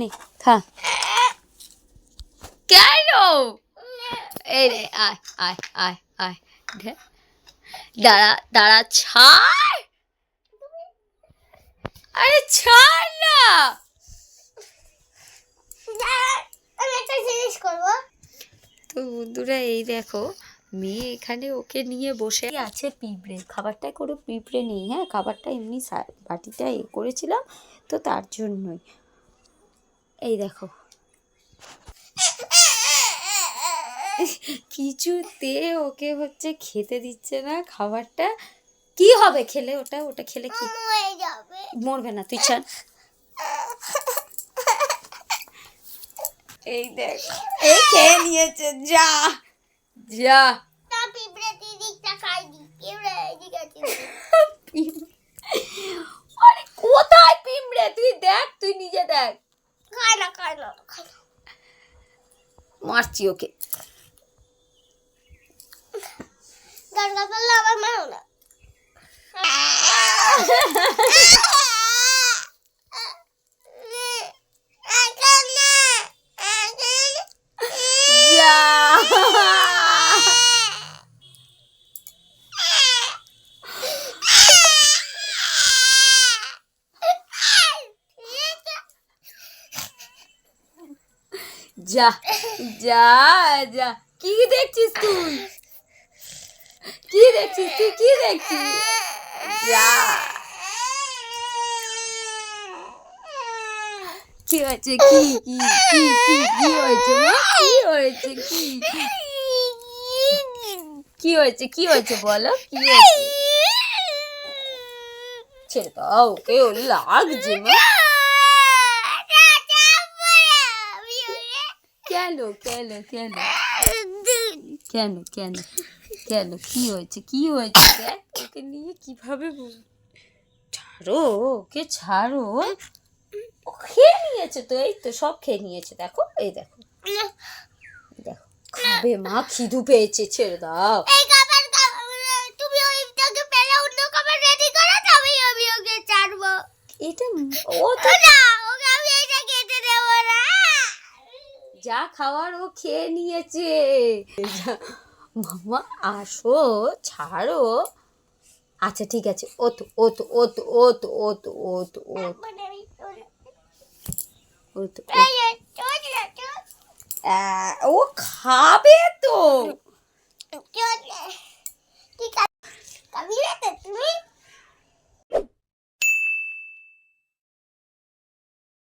নে খা কেন এই রে, আয় আয় আয় আয়। দাঁড়া দাঁড়া, ছাড়! আরে ছাড় না! তো বন্ধুরা, এই দেখো, মেয়ে এখানে ওকে নিয়ে বসে আছে পিঁপড়ে। খাবারটায় কোনো পিঁপড়ে নেই হ্যাঁ? খাবারটা এমনি বাটিটা এ করেছিলাম, তো তার জন্যই। এই দেখো। কিছুতে ওকে হচ্ছে খেতে দিচ্ছে না খাবারটা। কি হবে খেলে ওটা? ওটা খেলে কি? মরবে না, তুই ছাড়। এই দেখ। এই খেয়ে নিয়েছে, যা। যা তা পিঁপড়ে দিদিকটা খাই দি পিঁপড়ে এদিকে আছে আরে কোথায় পিমড়ে তুই দেখ তুই নিজে দেখ খায় না খায় না খায় না মারছি ওকে। দরকার পড়লে আমার মারো না। যা যা যা। কি দেখছিস তুই? কি দেখছিস তুই? কি দেখছিস? যা। কি হয়েছে? কি কি কি কি কি হয়েছে? কি হয়েছে? কি কি? হয়েছে? কি হয়েছে? বলো, কি হয়েছে? ছেড়ে দাও, ওকে ও লাগছে, মা। কেন কেন কেন কেন কেন কেন কি হয়েছে কি হয়েছে দেখ ওকে নিয়ে কীভাবে ছাড়ো ওকে ছাড়ো ও খেয়ে নিয়েছে তো এই তো সব খেয়ে নিয়েছে দেখো এই দেখো দেখো খাবে মা খিদু পেয়েছে ছেড়ে দাও এই খাবার খাবার- তুমি ওইটাকে পেলে অন্য খাবার রেডি করো তবে আমি ওকে ছাড়বো এটা ও তো না যা খাওয়ার ও খেয়ে নিয়েছে। মামা, আসো, ছাড়ো। আচ্ছা ঠিক আছে, ওত ওত ওত ওত ওত ওত ওত। ও খাবে তো। তুমি